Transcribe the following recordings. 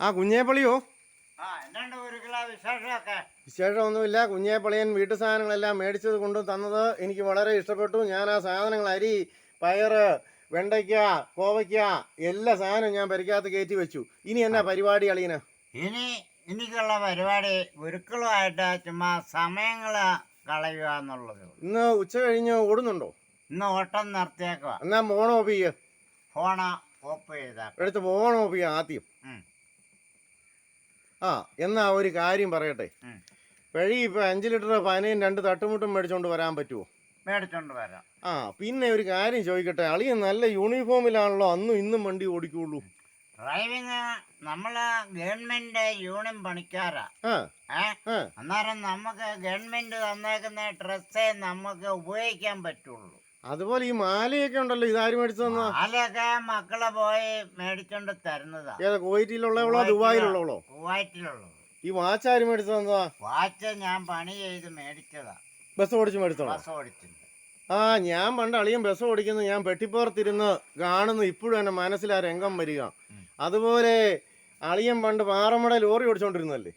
ആ കുഞ്ഞേപ്പള്ളിയോ വിശേഷമൊന്നുമില്ല. കുഞ്ഞേപ്പള്ളിയൻ വീട്ടു സാധനങ്ങളെല്ലാം മേടിച്ചത് കൊണ്ടും തന്നത് എനിക്ക് വളരെ ഇഷ്ടപ്പെട്ടു. ഞാൻ ആ സാധനങ്ങൾ അരി പയറ് വെണ്ടയ്ക്ക കോവയ്ക്ക എല്ലാ സാധനവും ഞാൻ പരിക്കകത്ത് കയറ്റി വെച്ചു. ഇനി എന്നാ പരിപാടി അളീന ഇനി എനിക്കുള്ള പരിപാടി ഗുരുക്കളുമായിട്ട് ചുമ്മാ സമയങ്ങൾ കളയുക എന്നുള്ളത്. ഇന്ന് ഉച്ച കഴിഞ്ഞ് ഓടുന്നുണ്ടോ? ഇന്ന് ഓട്ടം നിർത്തിയേക്കുക എന്നാ മോണോ ചെയ്യ. ഫോണ് ഓഫ് ചെയ്ത. എടുത്ത് മോണോ ചെയ്യാം ആദ്യം. ആ എന്നാ ഒരു കാര്യം പറയട്ടെ. വഴി ഇപ്പൊ അഞ്ച് ലിറ്റർ പനയും രണ്ട് തട്ടുമുട്ടും മേടിച്ചോണ്ട് വരാൻ പറ്റുമോ മേടിച്ചോണ്ട് വരാം. ആ പിന്നെ ഒരു കാര്യം ചോദിക്കട്ടെ. അളിയൻ നല്ല യൂണിഫോമിലാണല്ലോ അന്നും ഇന്നും വണ്ടി ഓടിക്കുള്ളൂ. ഡ്രൈവിങ് നമ്മൾ ഗവൺമെന്റ് യൂണിയൻ പണിക്കാരാ. അന്നേരം നമുക്ക് ഗവൺമെന്റ് തന്നേക്കുന്ന ഡ്രസ്സേ നമുക്ക് ഉപയോഗിക്കാൻ പറ്റുള്ളൂ. അതുപോലെ ഈ മാലയൊക്കെ ഉണ്ടല്ലോ ഇതാരും മേടിച്ചു തന്ന? മാലയൊക്കെ മക്കളെ പോയി മേടിച്ചോണ്ട് തരുന്നതാ. ഏതാ കുവൈറ്റിലുള്ളവളോ ദുബായിലുള്ളവളോ? കുവൈറ്റിലുള്ളത്. ഈ വാച്ച് ആര് മേടിച്ചു തന്നതാ? വാച്ച് ഞാൻ പണി ചെയ്ത് മേടിച്ചതാ. ബസ് ഓടിച്ച് മേടിച്ചോ ബസ് ഓടിച്ചിട്ടുണ്ട്. ആ ഞാൻ പണ്ട് അളിയും ബസ് ഓടിക്കുന്നു ഞാൻ പെട്ടിപ്പുറത്തിരുന്ന് കാണുന്നു ഇപ്പോഴും എന്റെ മനസ്സിൽ ആ രംഗം വരിക. അതുപോലെ അളിയൻ പണ്ട് പാറമട ലോറി ഓടിച്ചോണ്ടിരുന്നല്ലേ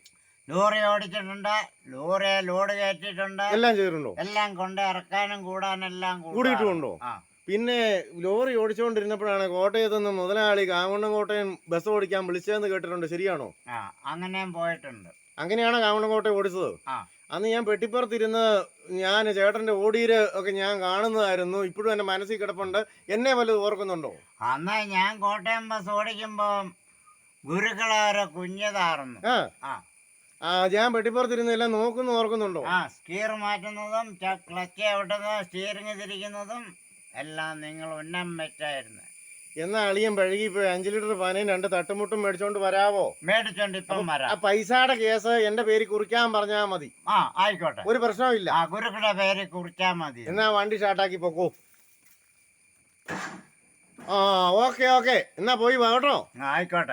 ലോറി ഓടിച്ചിട്ടുണ്ട്. ലോറി ലോഡ് കയറ്റിയിട്ടുണ്ട്. എല്ലാം ചെയ്തിട്ടുണ്ടോ? എല്ലാം കൊണ്ട് ഇറക്കാനും കൂടാനെല്ലാം എല്ലാം കൂടിയിട്ടുണ്ടോ? പിന്നെ ലോറി ഓടിച്ചുകൊണ്ടിരുന്നപ്പോഴാണ് കോട്ടയത്ത് നിന്ന് മുതലാളി കാമണ്ണം കോട്ടയം ബസ് ഓടിക്കാൻ വിളിച്ചതെന്ന് കേട്ടിട്ടുണ്ട്. ശരിയാണോ? ആ അങ്ങനെയും പോയിട്ടുണ്ട്. അങ്ങനെയാണ് കാമണ്ണം കോട്ടയം ഓടിച്ചത് അന്ന് ഞാൻ പെട്ടിപ്പുറത്തിരുന്ന് ഞാൻ ചേട്ടന്റെ ഓടിയിൽ ഒക്കെ ഞാൻ കാണുന്നതായിരുന്നു. ഇപ്പോഴും എന്റെ മനസ്സിൽ കിടപ്പുണ്ട്. എന്നെ വല്ലതും ഓർക്കുന്നുണ്ടോ? അന്ന് ഞാൻ കോട്ടയം ബസ് ഓടിക്കുമ്പോ ഗുരുക്കളാരോ കുഞ്ഞതാറുന്നു ആ. ഞാൻ പെട്ടിപ്പുറത്തിരുന്ന് എല്ലാം നോക്കുന്നു ഓർക്കുന്നുണ്ടോ? ആ സ്റ്റിയർ മാറ്റുന്നതും ക്ലച്ച് ഔട്ടുന്നതും സ്റ്റിയറിംഗ് തിരിക്കുന്നതും എല്ലാം നിങ്ങൾ ഉന്നം വെച്ചായിരുന്നു. എന്നാ അളിയൻ പഴകി പോയി അഞ്ചു ലിറ്റർ പനയും രണ്ട് തട്ടുമുട്ടും മേടിച്ചോണ്ട് വരാവോ? മേടിച്ചോണ്ട് ഇപ്പം ആ വരാം. പൈസയുടെ കേസ് എന്റെ പേര് കുറിക്കാൻ പറഞ്ഞാ മതി. ആ ആയിക്കോട്ടെ. ഒരു പ്രശ്നവും ആ ഗുരുക്കളുടെ പേര് കുറിച്ചാ മതി. എന്നാ വണ്ടി സ്റ്റാർട്ടാക്കി പോക്കോ. ആ ഓക്കെ ഓക്കെ. എന്നാ പോയി വാ കേട്ടോ. ആ, ആയിക്കോട്ടെ.